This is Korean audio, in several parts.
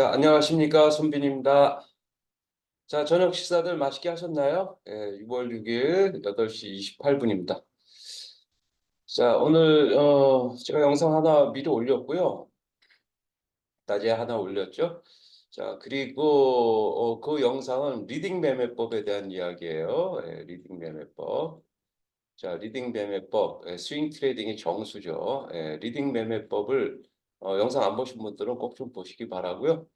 자, 안녕하십니까. 손빈입니다. 자, 저녁 식사들 맛있게 하셨나요? 예, 6월 6일 8시 28분입니다. 자, 오늘 어, 제가 영상 하나 미리 올렸고요. 낮에 하나 올렸죠. 자, 그리고 어, 그 영상은 리딩 매매법에 대한 이야기예요. 예, 리딩 매매법. 자, 리딩 매매법, 예, 스윙 트레이딩의 정수죠. 예, 리딩 매매법을 어, 영상 안 보신 분들은 꼭 좀 보시기 바라고요.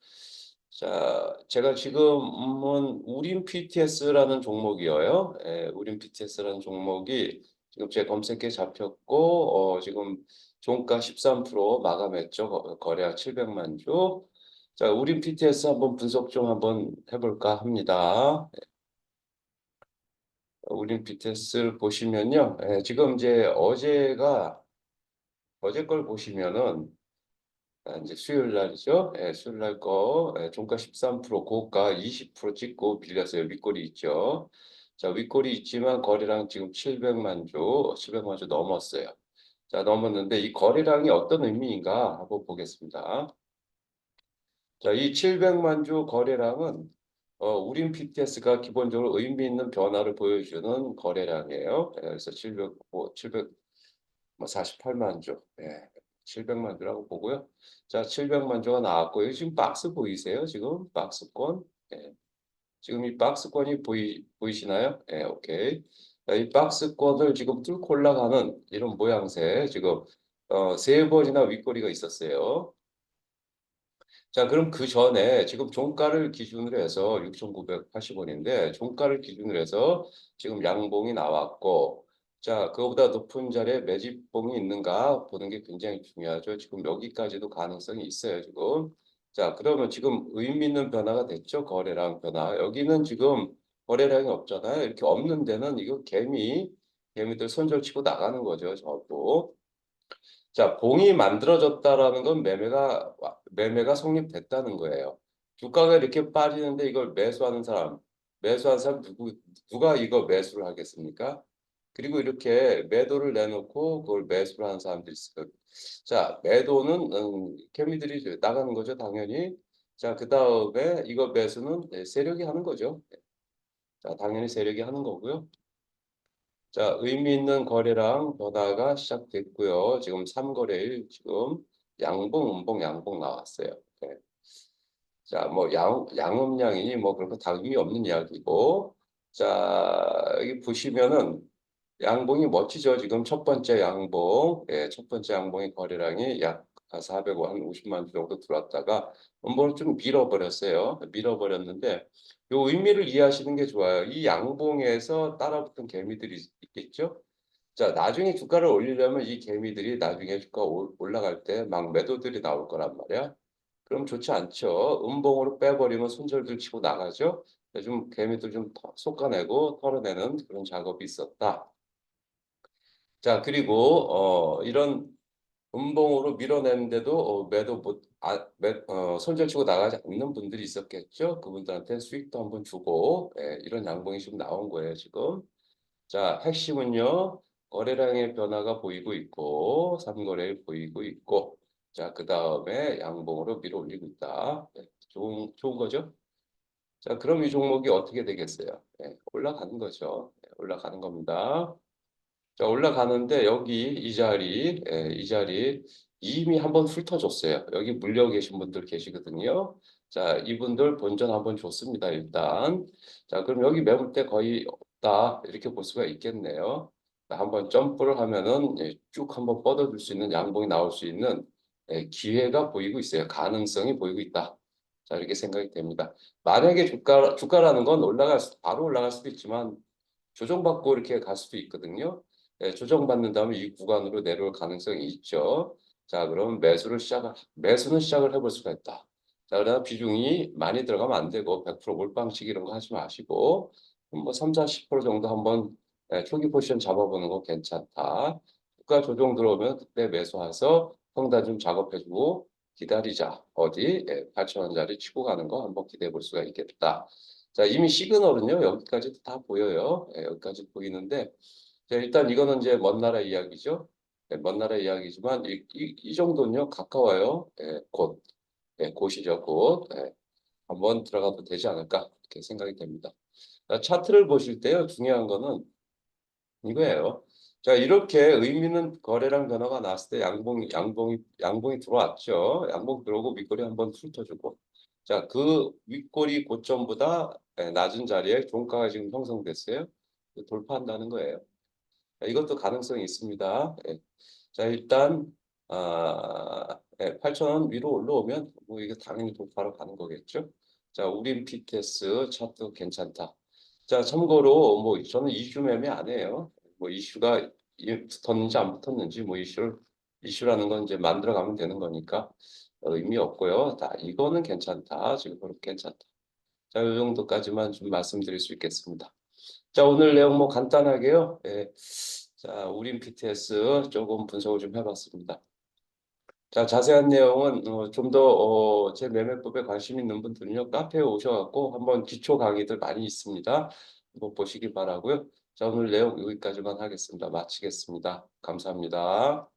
자, 제가 지금은 우린 PTS라는 종목이에요. 예, 우린 PTS라는 종목이 지금 제 검색에 잡혔고 어, 지금 종가 13% 마감했죠. 거- 거래량 700만 주. 자, 우린 PTS 한번 분석 좀 한번 해볼까 합니다. 우린 BTS를 보시면요. 예, 지금 이제 어제가 어제 걸 보시면은 아, 이제 수요일 날이죠. 예, 수요일 날 거, 예, 종가 13% 고가 20% 찍고 빌렸어요. 윗골이 있죠. 자, 윗골이 있지만 거래량 지금 700만 주, 700만 주 넘었어요. 자, 넘었는데 이 거래량이 어떤 의미인가 한번 보겠습니다. 자, 이 700만 주 거래량은 어, 우린 PTS가 기본적으로 의미 있는 변화를 보여주는 거래량이에요. 예, 그래서 700, 뭐, 700, 뭐 48만 주, 예, 700만 주라고 보고요. 자, 700만 주가 나왔고요. 지금 박스 보이세요? 지금 박스권. 예. 지금 이 박스권이 보이 보이시나요? 예, 오케이. 자, 이 박스권을 지금 뚫고 올라가는 이런 모양새 지금 어, 세 번이나 윗꼬리가 있었어요. 자, 그럼 그 전에 지금 종가를 기준으로 해서 6,980원인데 종가를 기준으로 해서 지금 양봉이 나왔고 자, 그거보다 높은 자리에 매집봉이 있는가 보는 게 굉장히 중요하죠. 지금 여기까지도 가능성이 있어요, 지금. 자, 그러면 지금 의미 있는 변화가 됐죠. 거래량 변화. 여기는 지금 거래량이 없잖아요. 이렇게 없는 데는 이거 개미, 개미들 손절치고 나가는 거죠. 저도. 자, 봉이 만들어졌다라는 건 매매가 와- 매매가 성립됐다는 거예요. 주가가 이렇게 빠지는데 이걸 매수하는 사람, 매수한 사람 누구 누가 이거 매수를 하겠습니까? 그리고 이렇게 매도를 내놓고 그걸 매수를 하는 사람들이 있어요. 자, 매도는 음, 개미들이 나가는 거죠, 당연히. 자, 그 다음에 이거 매수는 네, 세력이 하는 거죠. 자, 당연히 세력이 하는 거고요. 자, 의미 있는 거래량 변화가 시작됐고요. 지금 3거래일 지금 양봉, 음봉, 양봉 나왔어요. 네. 자, 뭐 양, 양음량이니 뭐 그런 거다 의미 없는 이야기고. 자, 여기 보시면은 양봉이 멋지죠. 지금 첫 번째 양봉, 예, 첫 번째 양봉의 거래량이 약 400원, 한 50만 주 정도 들어왔다가 음봉을 좀 밀어버렸어요. 밀어버렸는데 요 의미를 이해하시는 게 좋아요. 이 양봉에서 따라붙은 개미들이 있- 있겠죠? 자, 나중에 주가를 올리려면 이 개미들이 나중에 주가 올- 올라갈 때 막 매도들이 나올 거란 말이야. 그럼 좋지 않죠. 음봉으로 빼버리면 손절들 치고 나가죠. 좀 개미들 좀 터- 솎아내고 털어내는 그런 작업이 있었다. 자, 그리고 어, 이런 음봉으로 밀어내는데도 어, 매도 못, 아, 매, 어, 손절치고 나가지 않는 분들이 있었겠죠. 그분들한테 수익도 한번 주고 예, 이런 양봉이 지금 나온 거예요, 지금. 자, 핵심은요. 거래량의 변화가 보이고 있고, 삼거래일 보이고 있고, 자, 그 다음에 양봉으로 밀어 올리고 있다. 네, 좋은, 좋은 거죠? 자, 그럼 이 종목이 어떻게 되겠어요? 네, 올라가는 거죠. 네, 올라가는 겁니다. 자, 올라가는데 여기 이 자리, 예, 이 자리 이미 한번 훑어줬어요. 여기 물려 계신 분들 계시거든요. 자, 이분들 본전 한번 줬습니다, 일단. 자, 그럼 여기 매물대 거의 없다. 이렇게 볼 수가 있겠네요. 자, 한번 점프를 하면은 예, 쭉 한번 뻗어줄 수 있는 양봉이 나올 수 있는 예, 기회가 보이고 있어요. 가능성이 보이고 있다. 자, 이렇게 생각이 됩니다. 만약에 주가, 주가라는 건 올라갈, 수- 바로 올라갈 수도 있지만 조정받고 이렇게 갈 수도 있거든요. 예, 조정받는 다음에 이 구간으로 내려올 가능성이 있죠. 자, 그럼 매수를 시작을, 매수는 시작을 해볼 수가 있다. 자, 그러나 비중이 많이 들어가면 안 되고 100% 몰빵식 이런 거 하지 마시고 뭐 3, 40% 정도 한번 예, 초기 포지션 잡아보는 거 괜찮다. 주가 조정 들어오면 그때 매수해서 성단 좀 작업해주고 기다리자. 어디? 예, 8천원짜리 치고 가는 거 한번 기대해 볼 수가 있겠다. 자, 이미 시그널은요, 여기까지 다 보여요. 예, 여기까지 보이는데, 자, 일단 이거는 이제 먼 나라 이야기죠. 예, 먼 나라 이야기지만 이, 이, 이 정도는요, 가까워요. 예, 곧. 예, 곧이죠, 곧. 예, 한번 들어가도 되지 않을까 이렇게 생각이 됩니다. 자, 차트를 보실 때요, 중요한 거는 이거예요. 자, 이렇게 의미 있는 거래량 변화가 났을 때 양봉이 양봉이 양봉이 들어왔죠. 양봉 들어오고 윗꼬리 한번 훑어주고. 자, 그 윗꼬리 고점보다 예, 낮은 자리에 종가가 지금 형성됐어요. 돌파한다는 거예요. 자, 이것도 가능성이 있습니다. 예. 자, 일단 아, 예, 8,000원 위로 올라오면 뭐 이게 당연히 돌파로 가는 거겠죠. 자, 우린 PTS 차트 괜찮다. 자, 참고로 뭐 저는 이슈 매매 안 해요. 뭐 이슈가 이- 붙었는지 안 붙었는지 뭐 이슈를 이슈라는 건 이제 만들어 가면 되는 거니까 의미 없고요. 다 이거는 괜찮다. 지금 그렇게 괜찮다. 자, 이 정도까지만 좀 말씀드릴 수 있겠습니다. 자, 오늘 내용 뭐 간단하게요. 예. 자, 우린 PTS 조금 분석을 좀 해봤습니다. 자, 자세한 내용은 어, 좀더 어, 제 매매법에 관심 있는 분들은요, 카페에 오셔갖고 한번 기초 강의들 많이 있습니다. 한번 보시기 바라고요. 자, 오늘 내용 여기까지만 하겠습니다. 마치겠습니다. 감사합니다.